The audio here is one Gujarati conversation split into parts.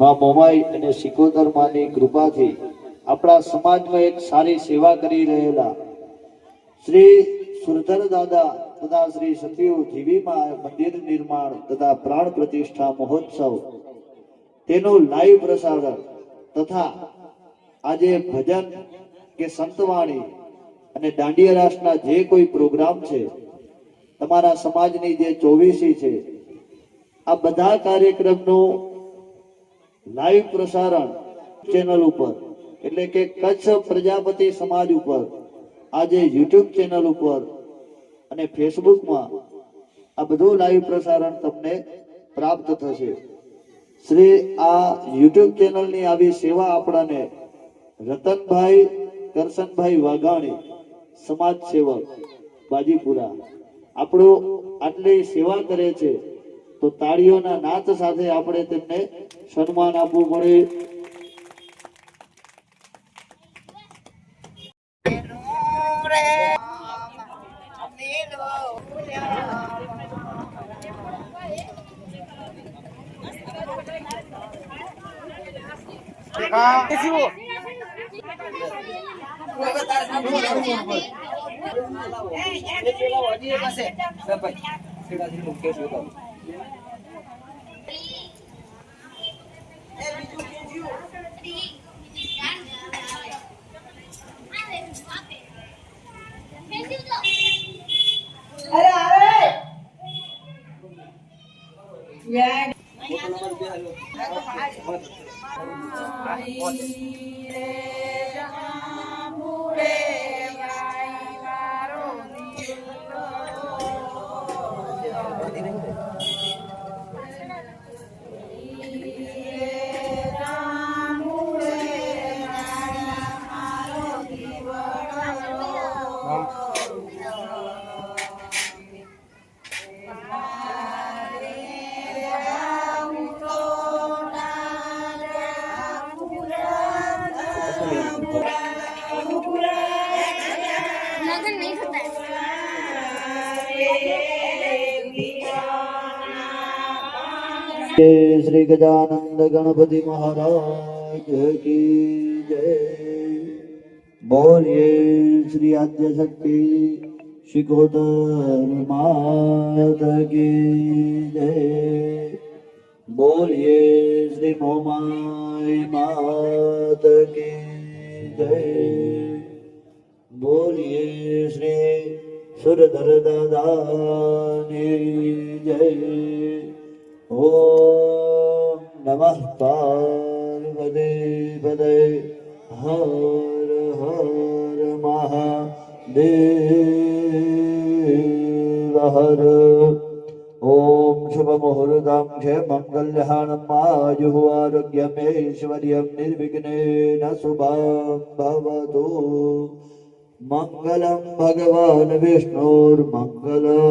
માં મોમાઈ અને સિકોતર માની કૃપાથી આપણા સમાજમાં એક સારી સેવા કરી રહેલા શ્રી સુરધર દાદા તથા શ્રી સતીવ જીવીમાં મંદિર નિર્માણ તથા પ્રાણ પ્રતિષ્ઠા મહોત્સવ, તેનું લાઈવ પ્રસારણ તથા આજે ભજન કે સંતવાણી અને દાંડિયા રાસના જે કોઈ પ્રોગ્રામ છે, તમારા સમાજની જે ચોવીસી છે, આ બધા કાર્યક્રમનું લાઈવ પ્રસારણ ચેનલ ઉપર, એટલે કે કચ્છ પ્રજાપતિ સમાજ ઉપર, આજે યુટ્યુબ ચેનલ ઉપર અને ફેસબુકમાં આ બધું લાઈવ પ્રસારણ તમને પ્રાપ્ત થશે. શ્રી આ યુટ્યુબ ચેનલની આવી સેવા આપણાને રતનભાઈ કરશનભાઈ વાઘાણી, સમાજ સેવક બાજીપુરા, આપણો આટલી સેવા કરે છે. તો તાળીઓના નાચ સાથે આપણે તેમને સન્માન આપવું પડે અરે يا જય શ્રી ગજાનંદ ગણપતિ મહારાજ કી જય. બોલીએ શ્રી આદ્ય શક્તિ શિકોતર માત કી જય. બોલીએ શ્રી મોમાઈ માત કી જય. બોલીએ શ્રી સુરધર દાદાની જય. ॐ नमः पार्वदे पदे हर हर महादेव हर ॐ शुभमुहूर्तं क्षेमं कल्याणं आयुरारोग्यमेश्वर्यं निर्विघ्नेन शुभां भवतु मङ्गलं भगवान् विष्णोर्मङ्गलं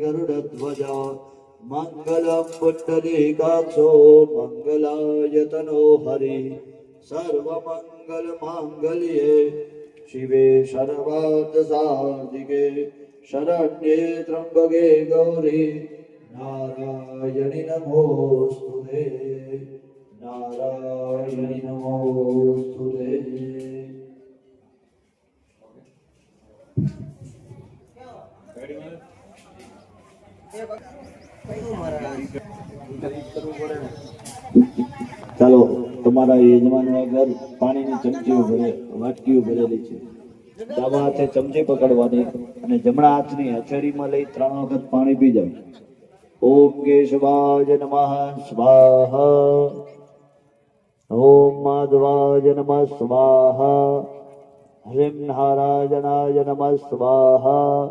गरुडध्वजा મંગલમ પુંડરીકાક્ષો મંગલાયતનો હરિ સર્વમંગલ માંગલ્યે શિવે શરવાદ સાધિકે શરણ્યે ત્રંબગે ગૌરી નારાયણી નમોસ્તુ નારાયણી તમારા યજમાન ઘર પાણીની ચમચીઓ ભરે, વાટકીઓ ભરેલી છે. ડાબા હાથે ચમચી પકડવાની અને જમણા હાથની હથેળીમાં લઈ ત્રણ વખત પાણી પી જાવ ઓમ કેશવાજ નમઃ, સ્વાહા. ઓમ માધવાજ નમઃ, સ્વાહા. હ્રીમ નારાયણાય નમઃ, સ્વાહા.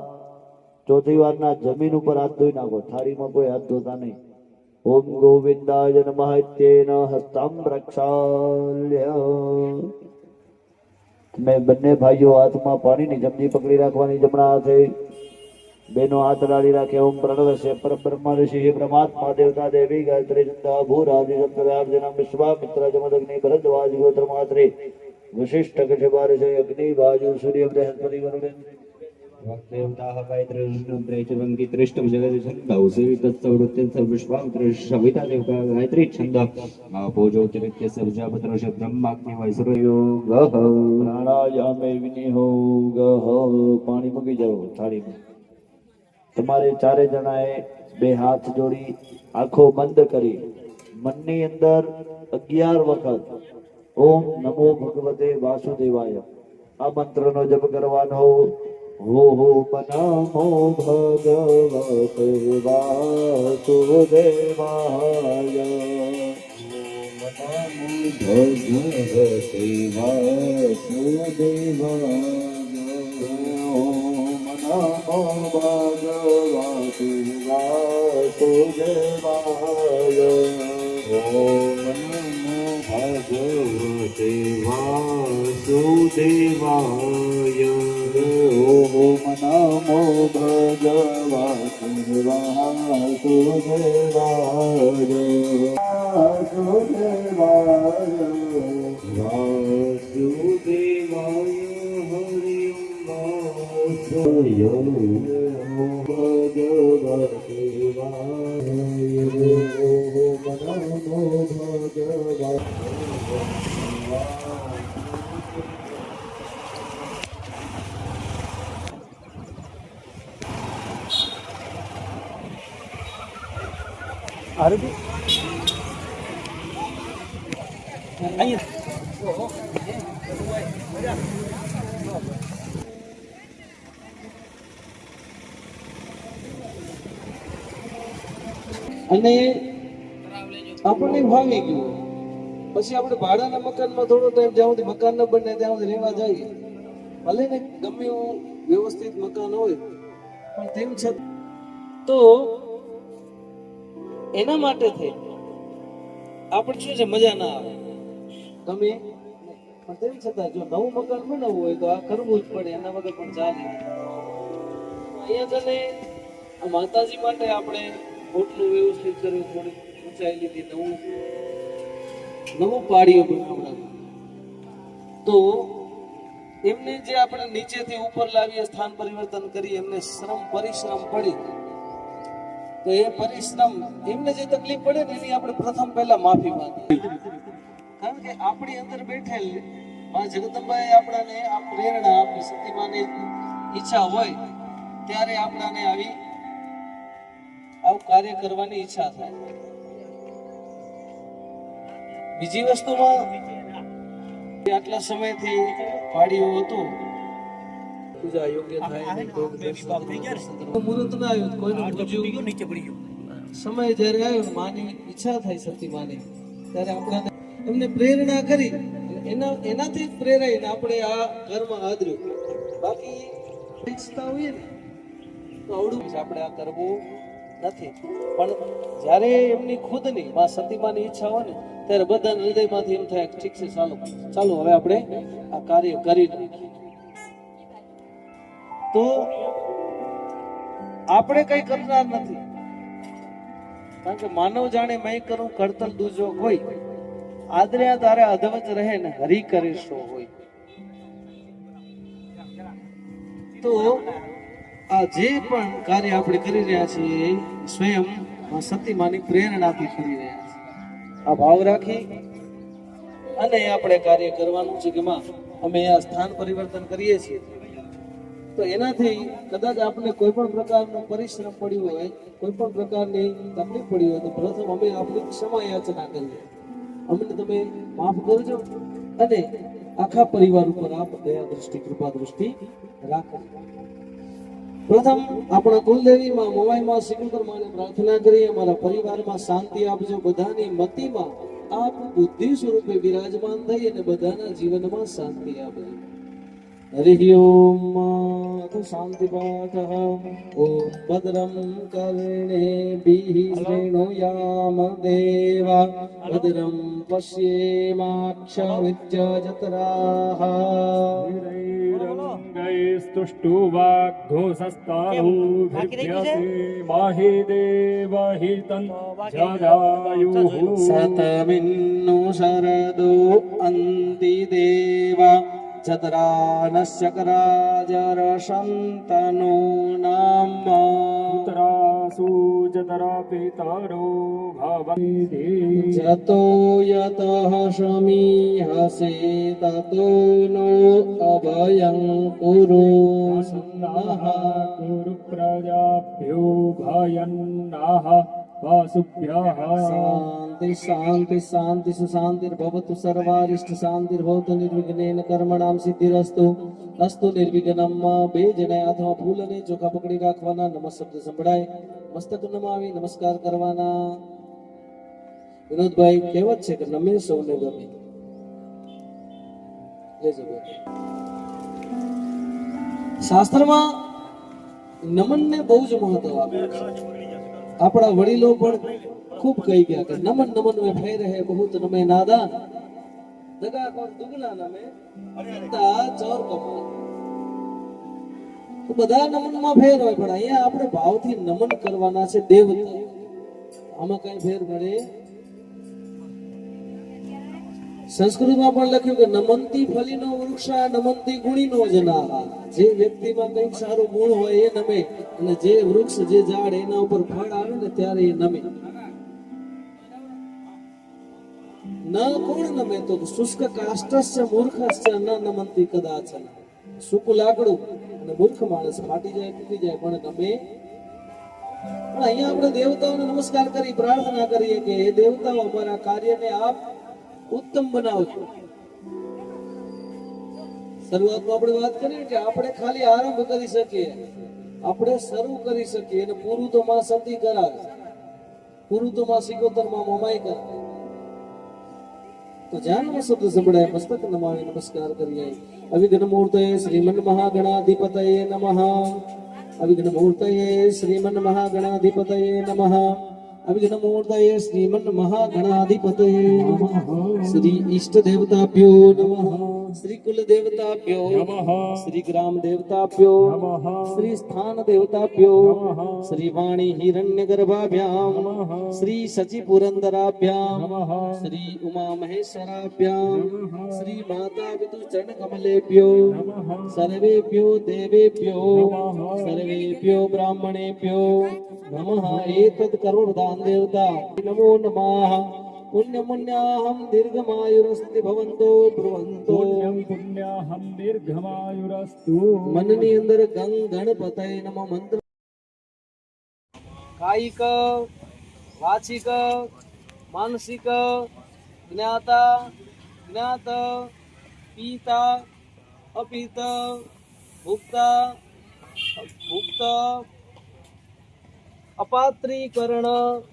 ચોથી વારના જમીન ઉપર હાથ ધોઈ નાખો. થાળીમાં કોઈ હાથ ધોતા નહીં. ઓમ ગોવિંદાય नमः इत्येन हस्तं प्रक्षाल्य તમે બંને ભાઈઓ હાથમાં પાણીની જમજી પકડી રાખવાની જમણા હાથે, બેનો હાથ લાડી રાખે, ઓમ પ્રણવસ્ય પરબ્રહ્મ ઋષિ પરમાત્મા દેવતા દેવી ગાયત્રી ચંદા ભૂરાજી સપ્તવ્યાર્જનમ વિશ્વામિત્ર જમદગ્નિ ભરદ્વાજ ગોત્ર માત્રે કચ્છ કઠિબાર છે અગ્નિ બાજુ સૂર્ય બૃહસ્પતિ વરુણ देवताः गायत्रीष्टं जगदिषन्दौ सेवितस्तवृत्तिर्विश्वामित्रविता देवता गायत्री छन्द पूजोतिरित्यस्य प्रजापतिरस्य ब्रह्माग्निवैसुरयोगः પ્રાણાયામે વિનિયોગ પાણી મૂકી જાઓ થાળીમાં તમારે ચારે જણાએ બે હાથ જોડી આંખો બંધ કરી મનની અંદર અગિયાર વખત ઓમ નમો ભગવતે વાસુદેવાય આ મંત્રનો જપ કરવાનો ॐ नमो भगवते वासुदेवाय भगवते वासुदेवाय ॐ नमो भगवते वासुदेवाय ॐ नमो भगवते वासुदेवाय નમો ભગવતે વાસુદેવાય વાસુદેવાય અને આપણને ભાવી ગયું પછી આપણે ભાડાના મકાનમાં થોડો ટાઈમ જ્યાં સુધી મકાન ન બને ત્યાં સુધી રહેવા જઈએ. ભલે ને ગમે એવું વ્યવસ્થિત મકાન હોય, પણ તેમ છતાં તો એના માટે થઈ આપણે શું છે, મજા ના આવે. ગમે પણ તેમ છતાં જો નવું મકાન બનાવવું હોય તો આ કરવું જ પડે, એના વગર પણ ચાલે અહીંયા તને માતાજી માટે આપણે હોટલું વ્યવસ્થિત કર્યું થોડી ઊંચાઈ લીધી, નવું નવું પાડીઓ બનાવડાવ્યું તો એમને જે આપણે નીચેથી ઉપર લાવીએ, સ્થાન પરિવર્તન કરી એમને શ્રમ, પરિશ્રમ પડી. તો એ પરિશ્રમ, એમને જે તકલીફ પડે ને એની આપણે પ્રથમ પહેલા માફી માંગી કારણ કે આપણી અંદર બેઠેલમાં જગદંબાએ આપણાને આ પ્રેરણા આપી, સતીમાની ઈચ્છા હોય, ત્યારે આપણાને આવી આવું કાર્ય કરવાની ઈચ્છા થાય. બીજી વસ્તુમાં આટલા સમયથી પાડ્યું હતું પૂજા યોગ્ય થાય દર્શન કરવું. ના આવ્યું કોઈનું પૂજ્યું સમય જ્યારે આવ્યો માની ઈચ્છા થઈ સતી માની. ત્યારે આપણાને એમને પ્રેરણા કરી એના એનાથી જ પ્રેરાઈને આપણે આ ઘરમાં આદર્યું બાકી ઈચ્છતા હોઈએ ને તો આવડું છે આપણે આ કરવું નથી. પણ જ્યારે એમની ખુદની માં સતીમાની ઈચ્છા હોય ને ત્યારે બધાના હૃદયમાંથી એમ થાય કે ઠીક છે ચાલો ચાલો હવે આપણે આ કાર્ય કરી નાખીએ તો આપણે કઈ કરનાર નથી. કારણ કે માનવ જાણે મેં કરું, કરતલ દૂજો હોય આદરે તારે અધવચ રહે ને હરી કરે હોય. તો આ જે પણ કાર્ય આપણે કરી રહ્યા છીએ, સ્વયં સતીમાની પ્રેરણાથી કરી રહ્યા છીએ. આ ભાવ રાખી અને આપણે કાર્ય કરવાનું છે કે અમે આ સ્થાન પરિવર્તન કરીએ છીએ. તો એનાથી કદાચ આપને કોઈ પણ પ્રકારનો પરિશ્રમ પડ્યો હોય, કોઈ પણ પ્રકારની તકલીફ પડી હોય, તો પ્રથમ અમે આપની ક્ષમા યાચના કરીએ. અમને તમે માફ કરજો અને આખા પરિવાર ઉપર આપ દયા દ્રષ્ટિ, કૃપા દ્રષ્ટિ રાખો. પ્રથમ આપણા કુલદેવીમાં માં મોવાઈ માં માને પ્રાર્થના કરી અમારા પરિવારમાં શાંતિ આપજો, બધાની મતિમાં આપ બુદ્ધિ સ્વરૂપે વિરાજમાન થઈ અને બધાના જીવનમાં શાંતિ આપજો. હરિ ઓમ शान्तिपाठः ॐ भद्रं कर्णेभिः शृणुयामदेव भद्रं पश्येमाक्षवित्यजतराः स्तुष्टुवाग्घोषस्ताहुभिर्यसेमाहि देवहितं जगायुः सतमिन्नु शरदो अन्ति देव जतरा नश्च रषन्तनू नामरासु चतरपितरो भवति यतः शमीहसे ततो नो अभयं कुरोनाः कुरु प्रजाभ्यो भयन्नः વાસુભ્યઃ શાંતિ શાંતિ શાંતિ સુશાંતિર્ભવતુ સર્વારિષ્ટ શાંતિર્ભવતુ નિર્વિઘ્નેન કર્મણામ સિદ્ધિરસ્તુ અસ્તુ નિર્વિઘ્નમ બે જણા હાથમાં ફૂલ અને ચોખા પકડી રાખવાના નમઃ શબ્દ સંભળાય મસ્તક નમાવી નમસ્કાર કરવાના વિનોદભાઈ કહેવત છે કે નમે સૌને ગમે. શાસ્ત્રમાં નમનને બહુ જ મહત્વ આપ્યું છે આપણા વડીલો પણ ખૂબ કહી ગયા કે નમન નમન મેં ફેર હે બહુત નમે નાદા. દગા કોણ દુગના નમે અંતા ચોર તો બધા નમનમાં ફેર હોય, પણ અહીંયા આપણે ભાવથી નમન કરવાના છે દેવતા. આમાં કઈ ફેર પડે સંસ્કૃતમાં પણ લખ્યું કે નમંતી ફલીનો વૃક્ષા નમંતી ગુણીનો જનાહા જે વ્યક્તિમાં કંઈક સારું ગુણ હોય એ નમે અને જે વૃક્ષ, જે ઝાડ એના ઉપર ફળ આવે ને ત્યારે એ નમે. ન કોણ નમે તો શુષ્ક કાષ્ટસ્ય, મૂર્ખસ્ય, ન નમંતી કદાચ સૂકું લાકડું અને મૂર્ખ માણસ ફાટી જાય, તૂટી જાય, પણ નમે. પણ અહીંયા આપણે દેવતાઓને નમસ્કાર કરી, પ્રાર્થના કરીએ કે હે દેવતાઓ, અમારા કાર્યને આપ ઉત્તમ બનાવજો શરૂઆતમાં આપણે વાત કરીએ કે આપણે ખાલી આરંભ કરી શકીએ. આપણે શરૂ કરી શકીએ અને પૂરું તો માં સતી કરાવે. પૂરું તો માં સિકોતરમાં મમાઈ કરે તો જ્યાં શબ્દ સંભળાય, મસ્તક નમાવી નમસ્કાર કરીએ. અવિઘ્ન મૂર્તયે શ્રીમન મહાગણાધિપતયે નમઃ. અવિઘ્ન મૂર્તયે શ્રીમન મહાગણાધિપતયે નમઃ. અવિઘ્ન મૂર્તયે શ્રીમન મહાગણાધિપતયે નમઃ. શ્રી ઈષ્ટ દેવતાભ્યો નમઃ. શ્રી કુલ દેવતાભ્યો નમઃ શ્રી ગ્રામ દેવતાભ્યો નમઃ શ્રી સ્થાન દેવતાભ્યો નમઃ શ્રી વાણી હિરણ્ય ગર્ભાભ્યામ શ્રી સચી પુરંદરાભ્યામ શ્રી ઉમા મહેશ્વરાભ્યામ શ્રી માતા વિદુ ચરણ કમલેભ્યો સર્વેભ્યો દેવેભ્યો સર્વેભ્યો બ્રાહ્મણેભ્યો નમઃ એતદ કરુણદાન દેવતા નમો નમઃ પુણ્યમુન્યાહમ દીર્ઘમાયુરસ્તિ ભવંતો બ્રુવંતો પુણ્યાહમ દીર્ઘમાયુરસ્તુ મનની અંદર ગંગ ગણપતય નમ મંત્ર કાયિક વાચિક માનસિક જ્ઞાતા જ્ઞાત પીતા અપીત ભુક્તા ભુક્ત અપાત્રીકરણ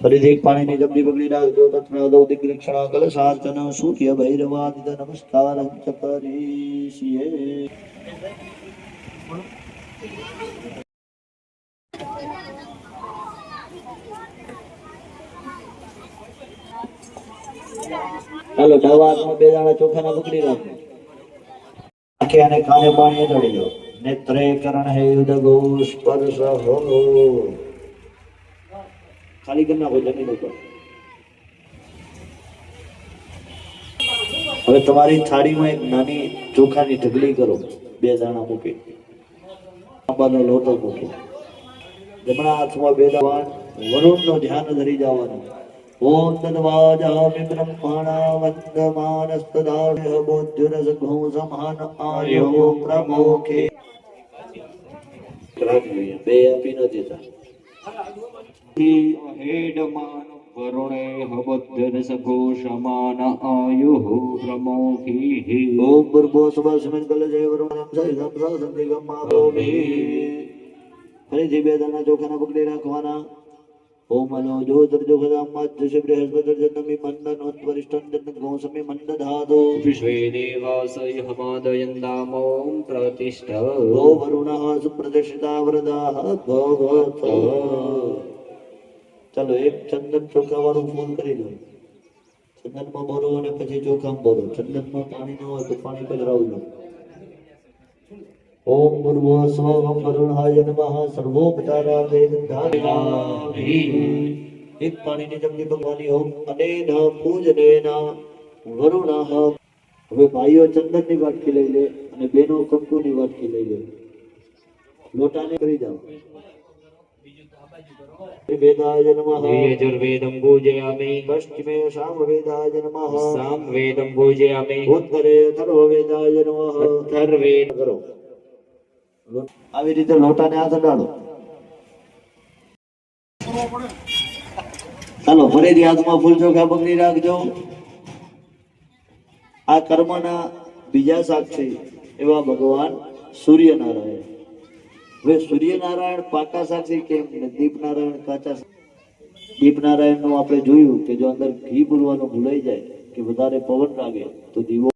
ફરીથી પાણીની જબડી બગડી નાખજો તત્મે અદૌ દિગ્રક્ષણા કલશાર્ચન સૂર્ય ભૈરવાદિત નમસ્કાર કરીશીએ ચાલો હાથમાં બે દાણા ચોખાના પકડી રાખો. આંખે અને કાને પાણી ચડી લો નેત્રે કરણ હે યુદ્ધ ગો સ્પર્શ હો. ખાલી કરી નાખો જમીન ઉપર હવે તમારી થાળીમાં એક નાની ચોખાની ઢગલી કરો. બે દાણા મૂકી. આંબાનો લોટો મૂકી. જમણા હાથમાં બે દાણા. વરુણનું ધ્યાન ધરી જવાનું. ઓમ તદ્વાજામિ બ્રહ્મણા વંદમાનસ્તદાઢ બોધ્યુરસ ઘઉં સમાન આયો પ્રમોખે. રાખી લઈએ. બે આપી ન દેતા વરુણે હબદ્ધર સખો આયુઃ પ્રમોખીઃ ઓમ ભૂર્ભો સ્વઃ સ્મિન જય વરુણમ જય ધમ સ સંધિ ફરીથી બે દાના ચોખાના પકડી રાખવાના ચાલો એક ચંદન ચોખા વાળું ફોન કરી દો ચંદનમાં બોલો અને પછી ચોખામાં બોરો ચંદનમાં પાણી ન હોય તો પાણી પધરાવજો ઓમ ભૂર્ભો वरुणाय नमः। એક પાણીની ચમચી ભગવાની ઓમ અનેન પૂજનેન વરુણઃ હવે ભાઈઓ ચંદનની વાટકી લઈ લે અને બેનો કંકુ ની વાટકી લઈ લે લોટાને કરી જાઓ વેદાય પશ્ચિમે નમઃ સામવેદં પૂજયામિ ઉત્તરે અથર્વવેદાય નમઃ અથર્વેદ કરો આવી રીતે લોટાને હાથ અડાડો ચાલો, ફરીથી હાથમાં ફૂલ ચોખા પકડી રાખજો. આ કર્મના બીજા સાક્ષી એવા ભગવાન સૂર્યનારાયણ. હવે સૂર્યનારાયણ પાકા સાક્ષી કેમ ને દીપનારાયણ કાચા દીપનારાયણનું આપણે જોયું કે જો અંદર ઘી પૂરવાનું ભૂલાઈ જાય કે વધારે પવન લાગે તો દીવો